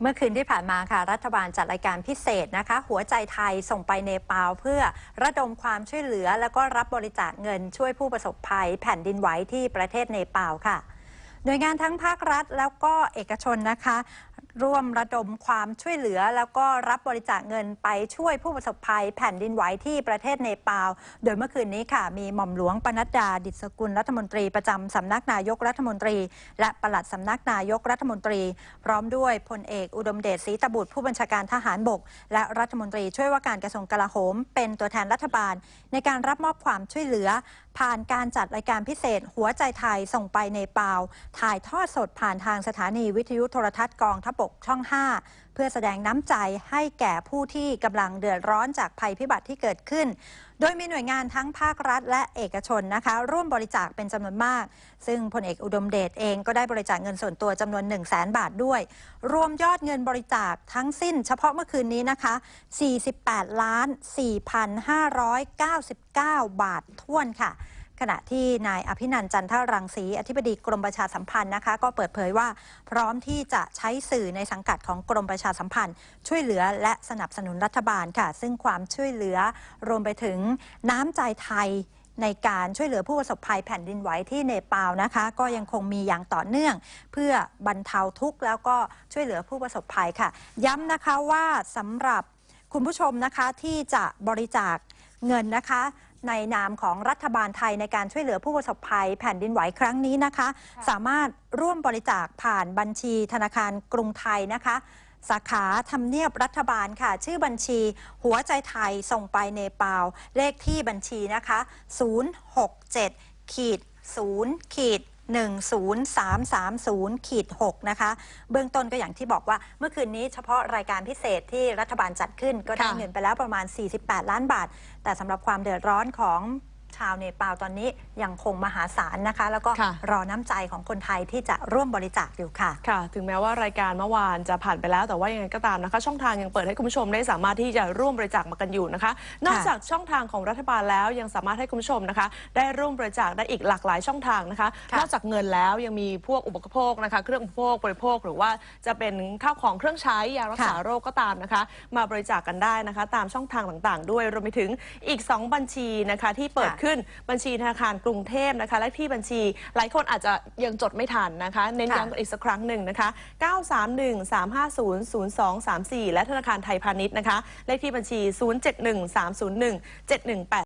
เมื่อคืนที่ผ่านมาค่ะ รัฐบาลจัดรายการพิเศษนะคะ หัวใจไทยส่งไปเนปาลเพื่อระดมความช่วยเหลือ แล้วก็รับบริจาคเงินช่วยผู้ประสบภัย แผ่นดินไหวที่ประเทศเนปาลค่ะหน่วยงานทั้งภาครัฐแล้วก็เอกชนนะคะ ร่วมระดมความช่วยเหลือ แล้วก็รับบริจาคเงินไปช่วยผู้ประสบภัยแผ่นดินไหวที่ประเทศเนปาล โดยเมื่อคืนนี้ค่ะ มีหม่อมหลวงปนัดดาดิษกุลรัฐมนตรีประจำสำนักนายกรัฐมนตรี และปลัดสำนักนายกรัฐมนตรี พร้อมด้วยพลเอกอุดมเดชศรีตบุตรผู้บัญชาการทหารบก และรัฐมนตรีช่วยว่าการกระทรวงกลาโหม เป็นตัวแทนรัฐบาล ในการรับมอบความช่วยเหลือ ผ่านการจัดรายการพิเศษ หัวใจไทยส่งไปในปาว ถ่ายทอดสดผ่านทางสถานีวิทยุโทรทัศน์กองทพบกช่อง 5 เพื่อแสดงน้ำใจให้แก่ผู้ที่กำลังเดือดร้อนจากภัยพิบัติที่เกิดขึ้น โดยมีหน่วยงานทั้งภาครัฐและเอกชนนะคะ ร่วมบริจาคเป็นจำนวนมาก ซึ่งพลเอกอุดมเดชเองก็ได้บริจาคเงินส่วนตัวจำนวน 1 0 0 0 0แบาทด้วย รวมยอดเงินบริจาคทั้งสิ้น เฉพาะเมื่อคืนนี้นะคะ 48ล้าน4,599 บาทท้วนค่ะ ขณะที่นายอภินันท์จันทรังสีอธิบดีกรมประชาสัมพันธ์นะคะ ก็เปิดเผยว่าพร้อมที่จะใช้สื่อในสังกัดของกรมประชาสัมพันธ์ ช่วยเหลือและสนับสนุนรัฐบาลค่ะ ซึ่งความช่วยเหลือรวมไปถึงน้ำใจไทยในการช่วยเหลือผู้ประสบภัยแผ่นดินไหวที่เนปาลนะคะ ก็ยังคงมีอย่างต่อเนื่อง เพื่อบรรเทาทุกข์แล้วก็ช่วยเหลือผู้ประสบภัยค่ะ ย้ำนะคะว่าสำหรับคุณผู้ชมนะคะที่จะบริจาคเงินนะคะ ในนามของรัฐบาลไทยในการช่วยเหลือผู้ประสบภัยแผ่นดินไหวครั้งนี้นะคะ สามารถร่วมบริจาคผ่านบัญชีธนาคารกรุงไทยนะคะสาขาทำเนียบรัฐบาลค่ะ ชื่อบัญชีหัวใจไทยส่งไปเนปาลเลขที่บัญชีนะคะ 067ขีด0ขีด 10330ขีด6นะคะ เบื้องต้นก็อย่างที่บอกว่าเมื่อคืนนี้เฉพาะรายการพิเศษที่รัฐบาลจัดขึ้นก็ได้ค่ะเงินไปแล้วประมาณ 48 ล้านบาท แต่สำหรับความเดือดร้อนของ ชาวเนปาลตอนนี้ยังคงมหาศาลนะคะ แล้วก็ค่ะ รอน้ำใจของคนไทยที่จะร่วมบริจาคอยู่ค่ะ ค่ะ ถึงแม้ว่ารายการเมื่อวานจะผ่านไปแล้วแต่ว่ายังไงก็ตามนะคะ ช่องทางยังเปิดให้คุณผู้ชมได้สามารถที่จะร่วมบริจาคมากันอยู่นะคะ นอกจากช่องทางของรัฐบาลแล้วยังสามารถให้คุณผู้ชมนะคะ ได้ร่วมบริจาคได้อีกหลากหลายช่องทางนะคะ ค่ะนอกจากเงินแล้วยังมีพวกอุปโภคนะคะ เครื่องอุปโภคบริโภค หรือว่าจะเป็นข้าวของเครื่องใช้ยารักษาค่ะ โรคก็ตามนะคะ มาบริจาคกันได้นะคะ ตามช่องทางต่างๆ ด้วยรวมไปถึงอีก 2 บัญชีนะคะที่เปิด ค่ะขึ้นบัญชีธนาคารกรุงเทพนะคะ และที่บัญชีหลายคนอาจจะยังจดไม่ทันนะคะ เน้นย้ำกันอีกสักครั้งหนึ่งนะคะ 931-350-0234 และธนาคารไทยพาณิชย์นะคะ เลขที่บัญชี 071-301-718